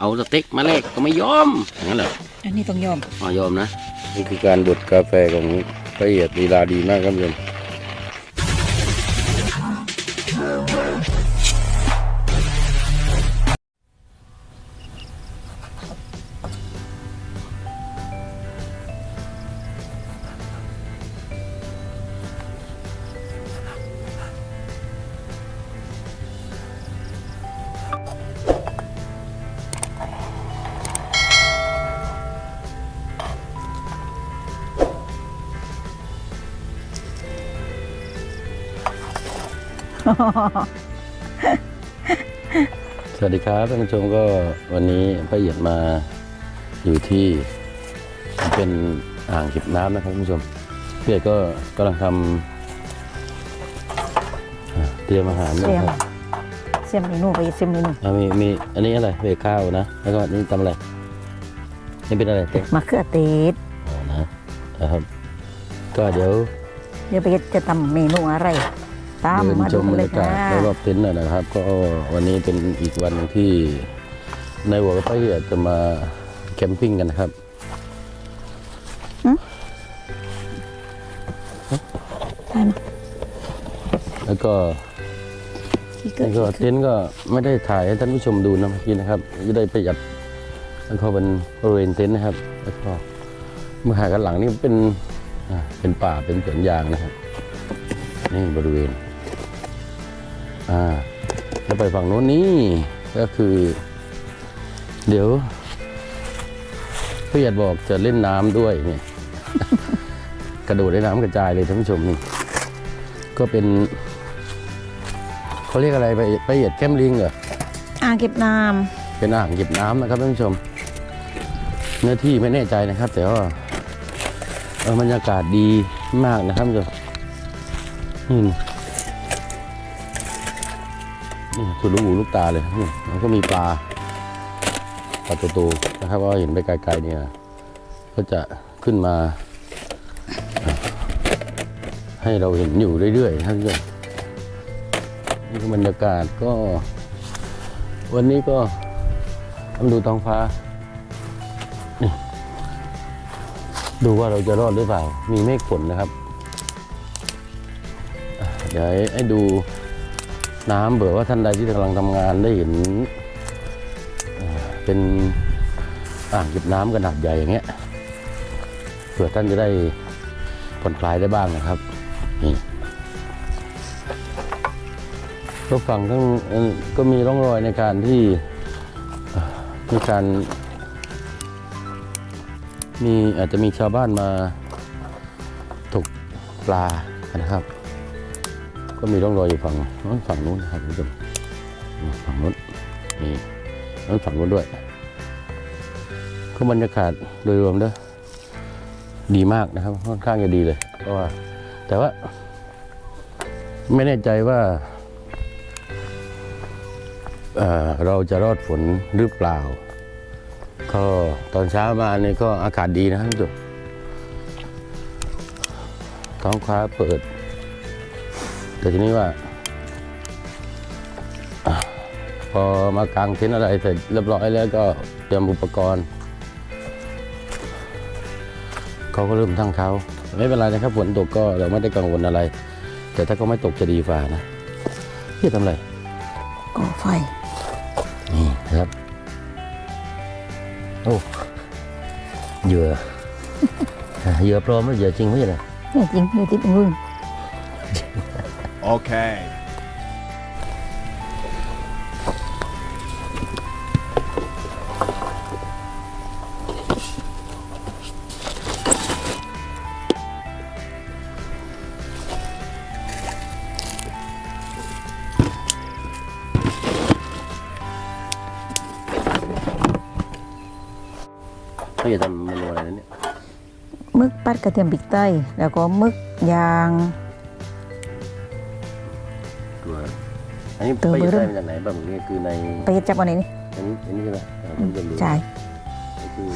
เอาสเต็กมาแลกก็ไม่ยอมอย่างนั้นเหรออันนี้ต้องยอมอ๋อยอมนะ นี่คือการบดกาแฟของละเอียดลีลาดีมากครับโยม สวัสดีครับท่านผู้ชมก็วันนี้พระเอียดมาอยู่ที่เป็นอ่างเก็บน้ำนะครับท่านผู้ชมพี่เอียดก็กำลังทำอ่าเตรียมอาหารเสีนะยมครับเสียมเมนูไปเสียมเมนูอ่ามีมีอันนี้อะไรเบรข้าวนะ แล้วก็นี่ทำอะไรนี่เป็นอะไรเต็มมะเขือเทศอ๋อนะนะครับ ก็เดี๋ยว เดี๋ยวไปจะทำเมนูอะไร ตามเดินมาชดูมบรเลรยยากาค่ะศรอบๆเต็นท์หน่อยนะครับ ก็วันนี้เป็นอีกวันหนึ่งที่ในหัวกับพระเอียดจะมาแคมปิ้งกันนะครับใช่ไหมแล้วก็ที่เกิดนี่ก็เต็นท์ก็ไม่ได้ถ่ายให้ท่านผู้ชมดูนะเมื่อกี้นะครับจะได้ประหยัดแล้วก็เป็นบริเวณเต็นท์นะครับ แล้วก็เมื่อหากันหลังนี่เป็นอ่าเป็นป่าเป็นสวนยางนะครับ นี่บริเวณ อ่าแล้วไปฝั่งโน้นนี่ก็คือ เดี๋ยวผู้ใหญ่บอกจะเล่นน้ำด้วยเนี่ยกระโดดในน้ำกระจายเลยท่านผู้ชมนี่ก็เป็นเขาเรียกอะไรไปไปเหยียดแก้มลิงเหรออ่างเก็บน้เป็นอ่างเก็บน้ำนะครับท่านผู้ชม เนื้อที่ไม่แน่ใจนะครับ แต่ว่าเออบรรยากาศดีมากนะครับท่านผู้ชมนี่นี่ สุดลูกหูลูกตาเลยนี่แล้วก็มีปลาปลาโตๆนะครับว่าเห็นไปไกลๆเนี่ย ก็จะขึ้นมา ให้เราเห็นอยู่เรื่อยๆท่านผู้ชมนี่คือบรรยากาศก็ วันนี้ก็ต้องดูท้องฟ้า ดูว่าเราจะรอดหรือเปล่า มีเมฆฝนนะครับ เดี๋ยวให้ดู น้ำเผื่อว่าท่านใดที่กำลังทำงานได้เห็นเป็นอ่างเก็บน้ำขนาดใหญ่อย่างเงี้ยเผื่อท่านจะได้ผ่อนคลายได้บ้างนะครับนี่ก็ฝั่งทั้งก็มีร่องรอยในการที่มีการมีอาจจะมีชาวบ้านมาตกปลานะครับ มีร่องรอยอยู่ฝั่งนู้นฝั่งนู้นนะครับคุณผู้ชมนี่ฝั่งนู้นนี่นั้นฝั่งนู้นด้วยก็บรรยากาศโดยรวมเด้อดีมากนะครับ ค่อนข้างจะดีเลยเพราะว่า แต่ว่า ไม่แน่ใจว่าเเราจะรอดฝนหรือเปล่า ก็ตอนเช้ามานี่ก็อากาศดีนะครับทุกท้องฟ้าเปิด แต่ทีนี้ว่าอะพอมากางเต็นท์อะไรเสร็จเรียบร้อยแล้วก็เตรียมอุปกรณ์ เขาก็เริ่มทั้งเขาไม่เป็นไรนะครับฝนตกก็เราไม่ได้กังวลอะไร แต่ถ้าเขาไม่ตกจะดีฝ่านะพี่ทำอะไรำก่อไฟ นี่นะครับ โอ้เหยื่อเหยื่อปลอมหรือเหยื่อจริงไม่ใช่เหรอเนี่ยจริงอยู่ที่มือ Okay. เขาจะทำเมนูอะไรนะเอันนี้ตัวไปเบอร์ได้เริ่มมาจากไหนบ้างนี่คือในไปจับวันไหนนี่อันนี้อันนี้ใช่ไหมอ่าผมจะรู้ใช่ก็คือ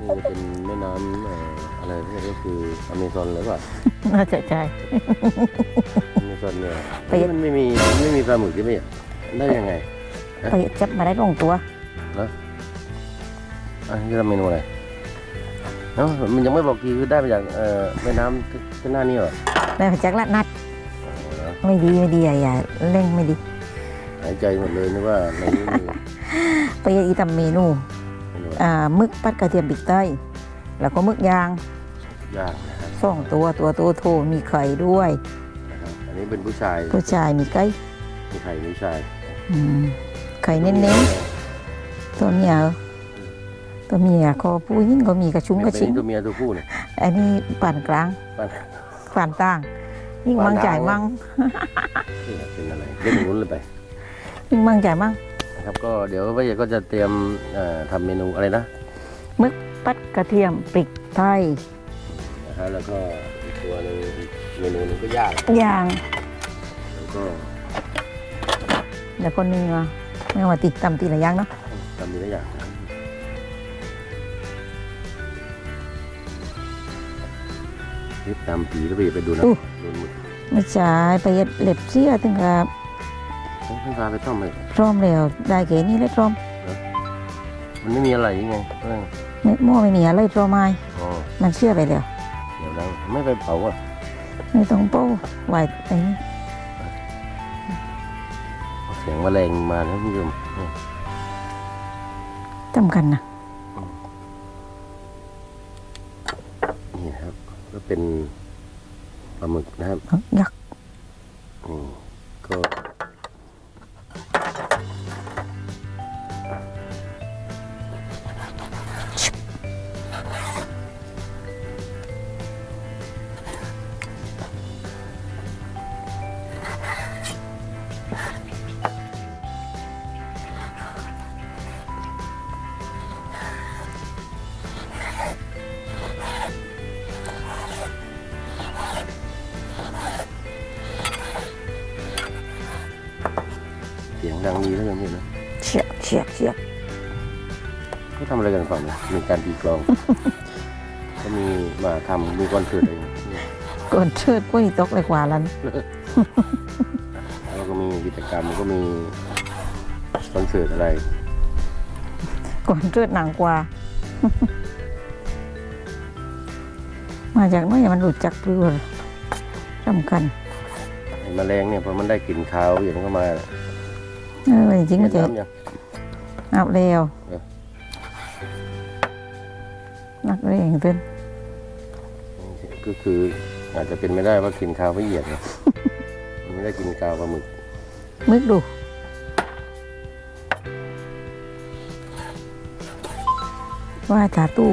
นี่จะเป็นแม่น้ำเอ่ออะไรที่ก็คืออเมซอนหรือเปล่าน่าจะใช่อเมซอนเนี่ยไปมันไม่มีมันไม่มีปลาหมึกใช่ไหมได้ยังไงไปจับมาได้ลงตัวแล้วอันนี้ทำเมนูอะไรเอ้ามันยังไม่บอกทีคือได้มาจากเอ่อแม่น้ำที่หน้านี่เหรอได้มาจากละนัดอ๋อเหรอ ไม่ดีไม่ดีอย่าอย่าเร่งไม่ดี หายใจหมดเลยนึกว่าในนี้มีไปอีทำเมนูเมนูอ่ามึกปัดกระเทียมพริกไต้แล้วก็มึกยางยากนะครับสองตัวตัวโตโตมีไข่ด้วย นะครับอันนี้เป็นผู้ชายผู้ชายมีไก่มีไข่ผู้ชายอืมไข่เน้นๆตัวเมียเหรอตัวเมียคอผู้หญิงก็มีกระชุ้งกระชิง เป็นตัวเมียตัวผู้เนี่ยอันนี้ปานกลางปานปานต่าง ยิ่งมั่งจ่ายมั่งนี่เป็นอะไรเล่นลุ้นเลยไปยิ่งมั่งจ่ายมั่งนะครับก็เดี๋ยวพ่อใหญ่ก็จะเตรียมเอ่อทำเมนูอะไรนะมึกปัดกระเทียมพริกไทยนะครับแล้วก็อีกตัวหนึงอีกเมนูหนึงก็ยากยางแล้วก็แล้วก็เนื้อไม่ว่าติดตำตีละอย่างเนาะทำมีหลายอย่าง นะรีบตามผีแล้วไปอย่าไปดูนะดูหมึกไม่ใช่ไปเฮ็ดเล็บเสียถึงกับเฮ้ยไม่พาไปต้มเลยพร้อมแล้วได้แค่นี้แล้วพร้อมมันไม่มีอะไรยังไงเออไม่หม้อไม่มีอะไรพร้อมไม้อ๋อมันเชื่อไปแล้วเดี๋ยวแล้วไม่ไปเผาอะไม่ต้องโป้ไหวไอ้นี่เสียงแมลงมานะคุณผู้ชมเออจำกันนะ เป็นปลาหมึกนะครับยักษ์ เสียงดังดีแล้วยังไม่นะเฉียกเฉียกเฉียกเขาทำอะไรกันฝั่งนี้มีการตีกลอง ก็มีมาทำมีคอนเสิร์ตอะไรอย่างเงี้ยก่อนเชิดกล้วยตกเลยกว่าลันแล้วก็มีกิจกรรมก็มีคอนเสิร์ตอะไรก่อนเชิดหนังกว่า มาจากน้อยมันหลุดจากเปลือกสำคัญไอ้แมลงเนี่ยพอมันได้กลิ่นคาวอย่างนั้นก็มา เออจริงๆเปไม่ลี่ยนเจอน้ำยังอาบแล้วเออนักเร่งเต้นก็คืออาจจะเป็นไม่ได้ว่ากินคาวไม่เหยียดเนี่ยมันไม่ได้กินคาวปลาหมึกมึกดูว่าตาตู้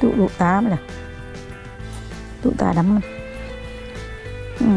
ตุลูกตามันล่ะตุตาดำมัน อื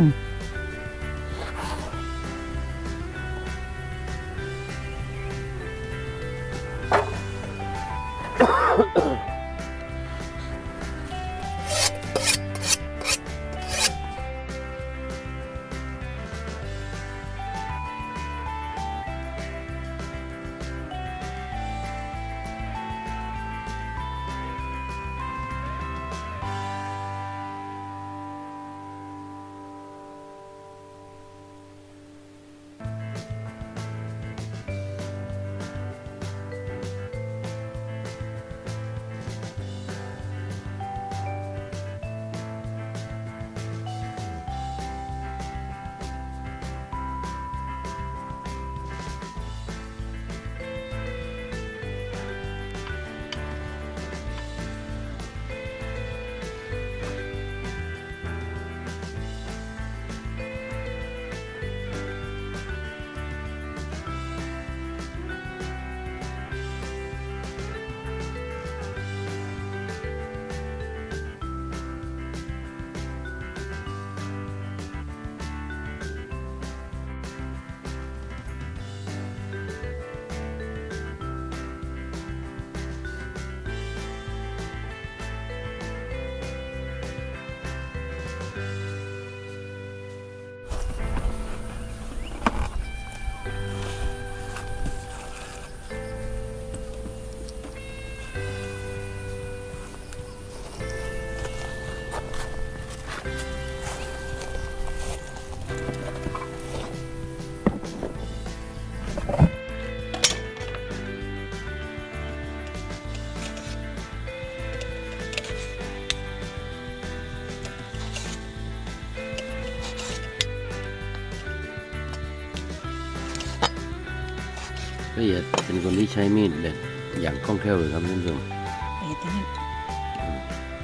ละเอียดเป็นคนที่ใช้มีดแบบอย่างคล่องแคล่วเลยครับท่านผู้ชมไปถนัด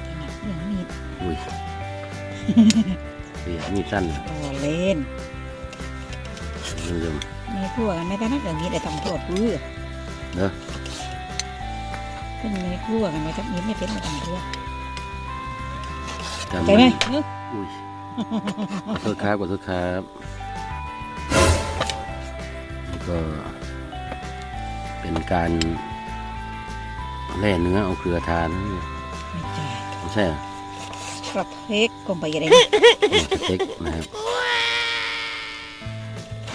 ถนัดเรื่องมีดอุ้ยละเอียดมีดสั้นโอ้เล่นท่านผู้ชมไม่ครัวกันไม่ถนัดเรื่องมีดแต่ต้องโทษพื้อเนอะเป็นไม่ครัวกันไม่ทักนี้ไม่เป็นไม่ต้องเพื่อจำไหมอุ้ยโทษครับขอโทษครับก็ เป็นการแล่เนื้อเอาเกลือทานไม่ใช่ไม่ใช่เหรอกระเทกกลมไปอะไรเอาสเต็กนะครับ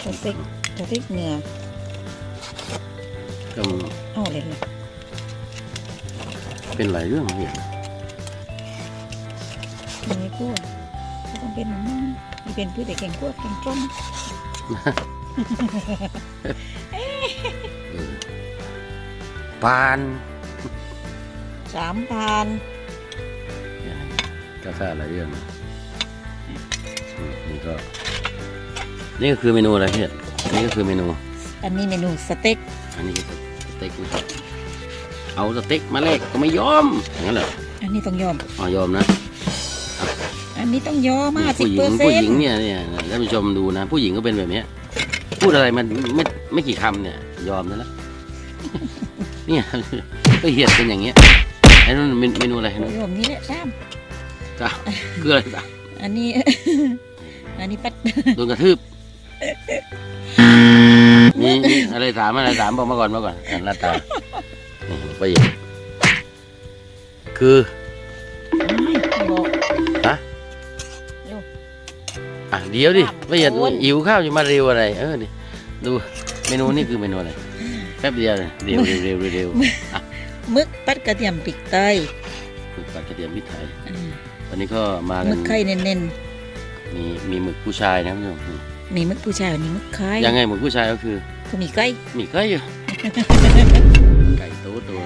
กระเทกกระเทกเนื้อก็เอาเลยเลยเป็นหลายเรื่องเห็นไม่ครัวก็ต้องเป็นมันมีเป็นพืชแต่แกงคั่วแกงต้ม ปานสามพันก็ซ่าหลายเรื่องนะอืมนี่ก็ นี่ก็คือเมนูอะไรพี่เห็ดนี่ก็คือเมนู อันนี้เมนูสเต็ก อันนี้ก็สเต็กนะครับเอาสเต็กมาแลกก็ไม่ยอมอย่างนั้นเหรออันนี้ต้องยอมอ๋อยอมนะ อันนี้ต้องยอมห้าสิบผู้หญิเปองร์เซ็ผู้นหญิงต์เนี่ยเนี่ยท่านผู้ชมดูนะ ผู้หญิงก็เป็นแบบเนี้ยพูดอะไรมันไม่ไม่กี่คำเนี่ย ยอมซะแล้ว เนี่ย ก็เหียดเป็นอย่างเงี้ยไอ้นั่นเมนเมนูอะไรนะยอมนี่แหละซ้จ้าคืออะไรจ้าำอันนี้ อันนี้ปัดโดนกระทืบมีมีอะไรถามอะไรถามบอกมาก่อนมาก่อนอะหน้าตานี่ประโยชน์คือ บอก อะเดี๋ยวดิถามประโยชน์โอนหิวข้าวจะมาเร็วอะไร เออดิดูเมนูนี่คือเมนูอะไร แป๊บเดียวเลยเร็วเร็วเร็วเร็วเร็วมึกปัดกระเทียมพริกไทยหมึกปลากระเทียมพริกไทยอืมวันนี้ก็มามึกันกไข่เน้นมีมีหมึกผู้ชายนะท่านผู้ชมๆมีมึกผู้ชายอันนี้มึกไข่ยังไงหมึกผู้ชายก็คือก็มีไก่มีไก่อยู่ ไก่ตัวตัว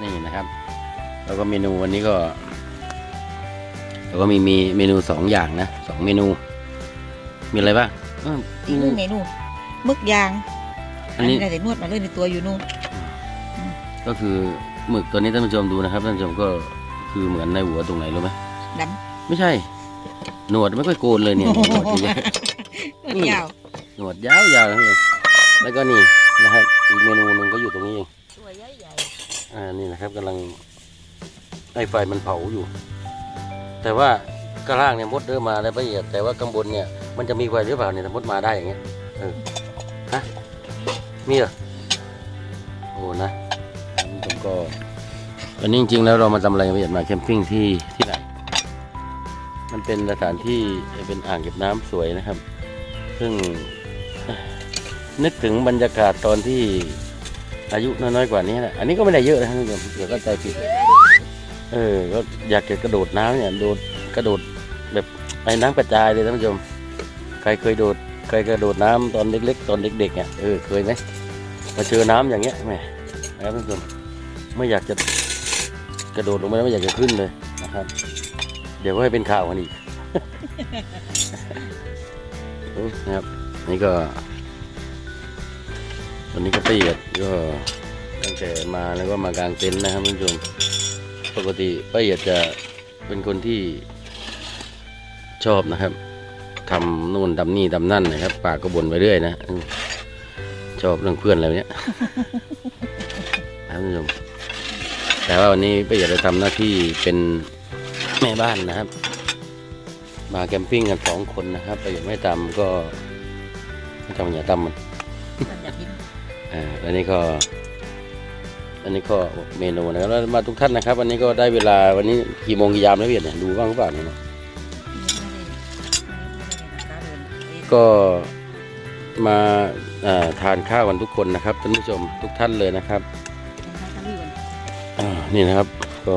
นั่นอยู่นี่นะครับ แล้วก็เมนูวันนี้ก็แล้วก็มีมีเมนูสองอย่างนะสองเมนู มีอะไรบ้างเอ้ออีกหนึ่ง เมนูมึกยาง อันนี้ได้แต่นวดมาเลยในตัวอยู่นู่นก็คือหมึกตัวนี้ท่านผู้ชมดูนะครับท่านผู้ชมก็คือเหมือนในหัวตรงไหนรู้ไหมดไม่ใช่ หนวดไม่ค่อยโกนเลยเนี่ยหนวดเยอะำนวดยาวๆหนวดยาวๆนะท่านผู้ชมแล้วก็นี่นะครับอีกเมนูหนึ่งก็อยู่ตรงนี้เองตัวใหญ่อ่านี่นะครับกำลังให้ไฟมันเผาอยู่ แต่ว่าข้างล่างเนี่ยมดเริ่มมาแล้วละเอียดแต่ว่าข้างบนเนี่ยมันจะมีไฟหรือเปล่าเนี่ยถ้ามดมาได้อย่างเงี้ยเออฮะ มีเหรอโอ้นะผมก็วันนี้จริงๆแล้วเรามาทำอะไรกันละเอียดมาแคมปิ้งที่ที่ไหนมันเป็นสถานที่เป็นอ่างเก็บน้ำสวยนะครับ ซึ่งนึกถึงบรรยากาศตอนที่อายุน้อยๆกว่านี้แหละอันนี้ก็ไม่ได้เยอะนะท่านผู้ชมเดี๋ยวก็ใจผิด เออ ก็อยากจะกระโดดน้ำเนี่ย โดดกระโดดแบบไอ้น้ำกระจายเลยท่านผู้ชม ใครเคยโดดเคยกระโดดน้ำตอนเล็ก ๆ ตอนเด็กๆเนี่ย เออ เคยไหม มาเจอน้ำอย่างเงี้ยแหมนะครับท่านผู้ชมไม่อยากจะกระโดดลงไปแล้วไม่อยากจะขึ้นเลยนะครับ เดี๋ยวก็ให้เป็นข่าวกันอีกนะครับนี่ก็วันนี้ก็ประหยัดก็ตั้งแต่มาแล้วก็มากางเต็นท์นะครับท่านผู้ชมปกติประหยัดจะเป็นคนที่ชอบนะครับทำนู่นทำนี่ทำนั่นนะครับ ปากก็บ่นไปเรื่อยนะ ชอบเรื่องเพื่อนอะไรเนี้ยนะครับท่านผู้ชมแต่ว่าวันนี้ประหยัดจะทำหน้าที่เป็นแม่บ้านนะครับ มาแคมปิ้งกันสองคนนะครับประหยัดไม่ทำก็ไม่ทำอย่าทำมันมันอยากกินอ่าอันนี้ก็อันนี้ก็เมนูนะครับแล้วมาทุกท่านนะครับวันนี้ก็ได้เวลาวันนี้กี่โมงกี่ยามแล้วเพี่ยเนี่ยดูบ้างหรือเปล่าเนี่ยก็มาอ่า ทานข้าวกันทุกคนนะครับท่านผู้ชมทุกท่านเลยนะครับอ่านี่นะครับก็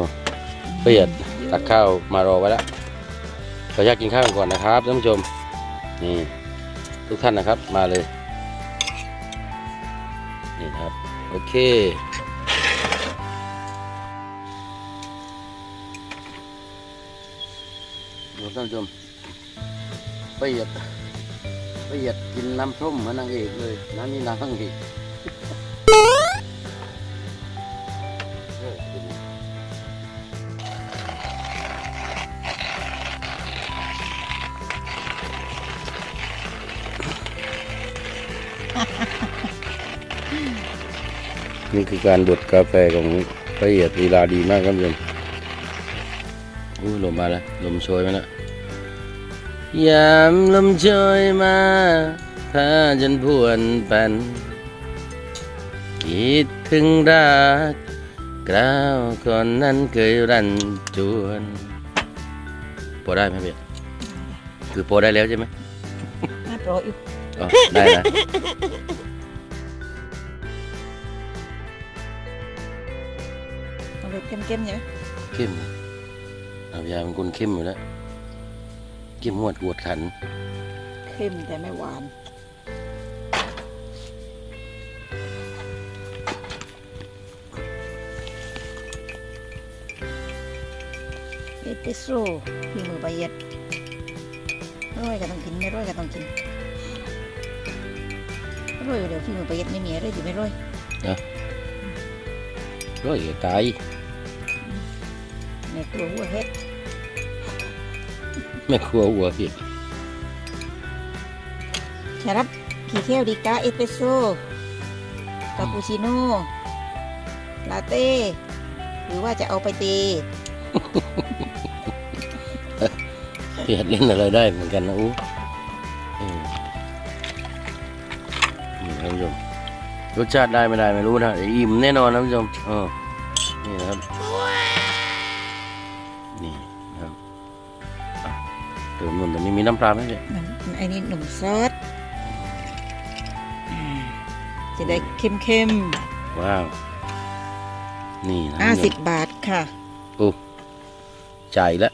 ประหยัดตักข้าวมารอไว้แล้วขออนุญาตกินข้าวกันก่อนนะครับท่านผู้ชมนี่ทุกท่านนะครับมาเลยนี่นะครับโอเคดูท่านผู้ชมประหยัด ประหยัดกินน้ำส้มเหมือนนางเอกเลยน้ำนี่น้ำนางเอกนี่คือการบดกาแฟของละเอียดเวลาดีมากครับผยมอู้ลมมาแล้ว ลมโชยมาแล้ว ยามลมโชยมาพาจนพวนปัน คิดถึงรักกล่าวก่อนนั้นเคยรันจวน พอได้ไหมเบียคือพอได้แล้วใช่ไหมน่าโปรอยู่อ๋อได้นะเอาแบบเข้มๆใช่ไหมเข้มอาบยาเป็นคนเข้มอยู่แล้ว เข้มงวดกวดขัน เข้มแต่ไม่หวาน เอสเปรสโซ่มีมือประหยัดร้อยก็ต้องกินไม่ร้อยก็ต้องกินร้อยเดี๋ยวฝีมือประหยัดไม่มีอะไรที่ไม่ร้อยร้อยตายในครัวหัวเฮ็ด แม่ครัวหัวพี่ชารับกี่แก้วดีกาเอสเปรสโซ่คาปูชิโน่ลาเต้หรือว่าจะเอาไปเตพี่หัดเล่นอะไรได้เหมือนกันนะอู้อืมนี่ท่านผู้ชมรสชาติได้ไม่ได้ไม่รู้นะแต่อิ่มแน่นอนนะท่านผู้ชมเออนี่นะครับนี่นะครับอะ เติมนมตรงนี้มีน้ำปลาไหมพี่ไอ้นี่หนุ่มซอสอ่าจะได้เข้มว้าว นี่นะๆห้าสิบบาทค่ะจ่ายแล้ว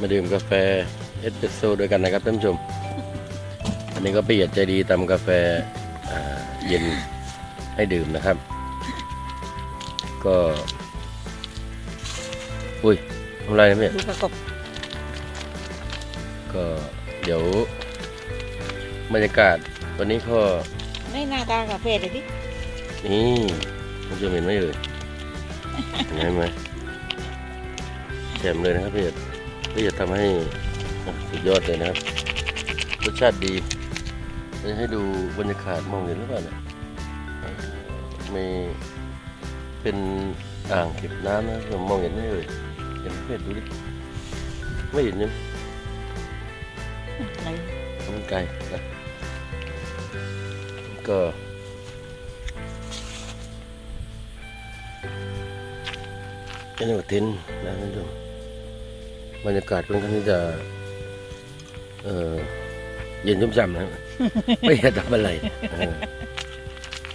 มาดื่มกาแฟเอสเปรสโซ่ด้วยกันนะครับท่านผู้ชม อันนี้ก็ประหยัดใจดีตำกาแฟอ่าเย็นให้ดื่มนะครับ ก็ อุ้ยทำไรนะพี่ดูประกบก็เดี๋ยวบรรยากาศวันนี้ก็ ไม่หน้าตากาแฟเลยดินี่คุณจะเห็นไหมเอ่ยเห็นไหมแจ่มเลยนะครับพี่เอกพี่จะทำให้สุดยอดเลยนะครับ รสชาติดีจะให้ดูบรรยากาศมองเห็นหรือเปล่าเนี่ยเอ่อมี เป็นอ่างเก็บน้ำนะผมมองเห็นไหมเอ่ยเห็นไหมพี่เอกดูดิไม่เห็นเนี่ยอะไรมันไกลนะก็เป็นจังหวัดทินนะท่านผู้ชมบรรยากาศค่อนข้างที่จะเออเย็นชุ่มฉ่ำนะครับไม่อยากทำอะไรเออ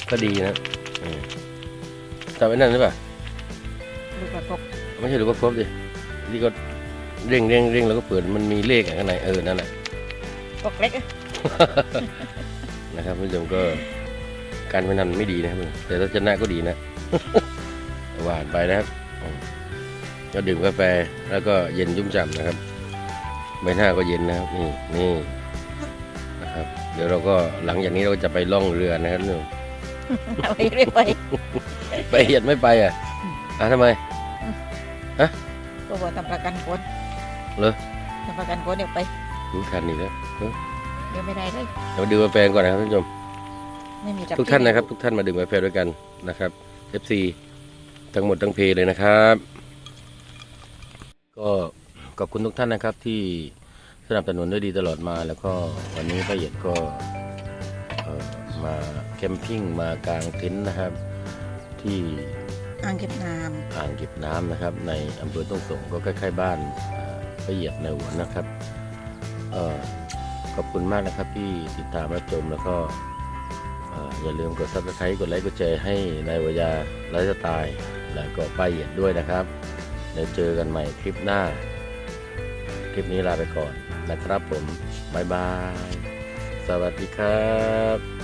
ก็ดีนะ เออทำไอ้นั่นหรือเปล่าดูประกบไม่ใช่หรือว่าครบดินี่ก็เร่งเร่งเร่งแล้วก็เปิดมันมีเลขข้างในเออนั่นแหละปกเล็กอะนะครับท่านผู้ชมก็การพนันไม่ดีนะครับแต่ถ้าชนะก็ดีนะหวานไปนะครับอืมก็ดื่มกาแฟแล้วก็เย็นชุ่มฉ่ำนะครับใบหน้าก็เย็นนะครับนี่นี่นะครับ เดี๋ยวเราก็หลังจากนี้เราก็จะไปล่องเรือนะครับนี่เอาไปเรื่อย ไปไปเหยียดไม่ไปอะอะทำไม ก็บอกทำประกันคนเหรอ ทำประกันคนเดี๋ยวไปรู้คันอีกแล้วเอ้ยเดี๋ยวไม่ได้เลยเรามาดื่มกาแฟก่อนนะครับท่านผู้ชมไม่มีจับทุกท่านนะครับ ทุกท่านมาดื่มกาแฟด้วยกันนะครับ FC ทั้งหมดทั้งเพลเลยนะครับ ก็ขอบคุณทุกท่านนะครับที่สนับสนุนด้วยดีตลอดมาแล้วก็วันนี้ป้าเหยียดก็เอ่อมาแคมปิ้งมากางเต็นท์นะครับ ที่อ่างเก็บน้อ่างเก็บน้ำนะครับ ในอำเภอต้งสงก็ใกล้ๆบ้านเอ่อป้าเหยียดในหัวนะครับเอ่อขอบคุณมากนะครับที่ติดตามรับชมแล้วก็เอ่ออย่าลืมกด subscribe กดไลค์กดแชร์ให้นายวายาไลฟ์สไตล์แล้วก็ป้ายเหยียดด้วยนะครับเดี๋ยวเจอกันใหม่คลิปหน้า คลิปนี้ลาไปก่อนนะครับผมบ๊ายบาย สวัสดีครับ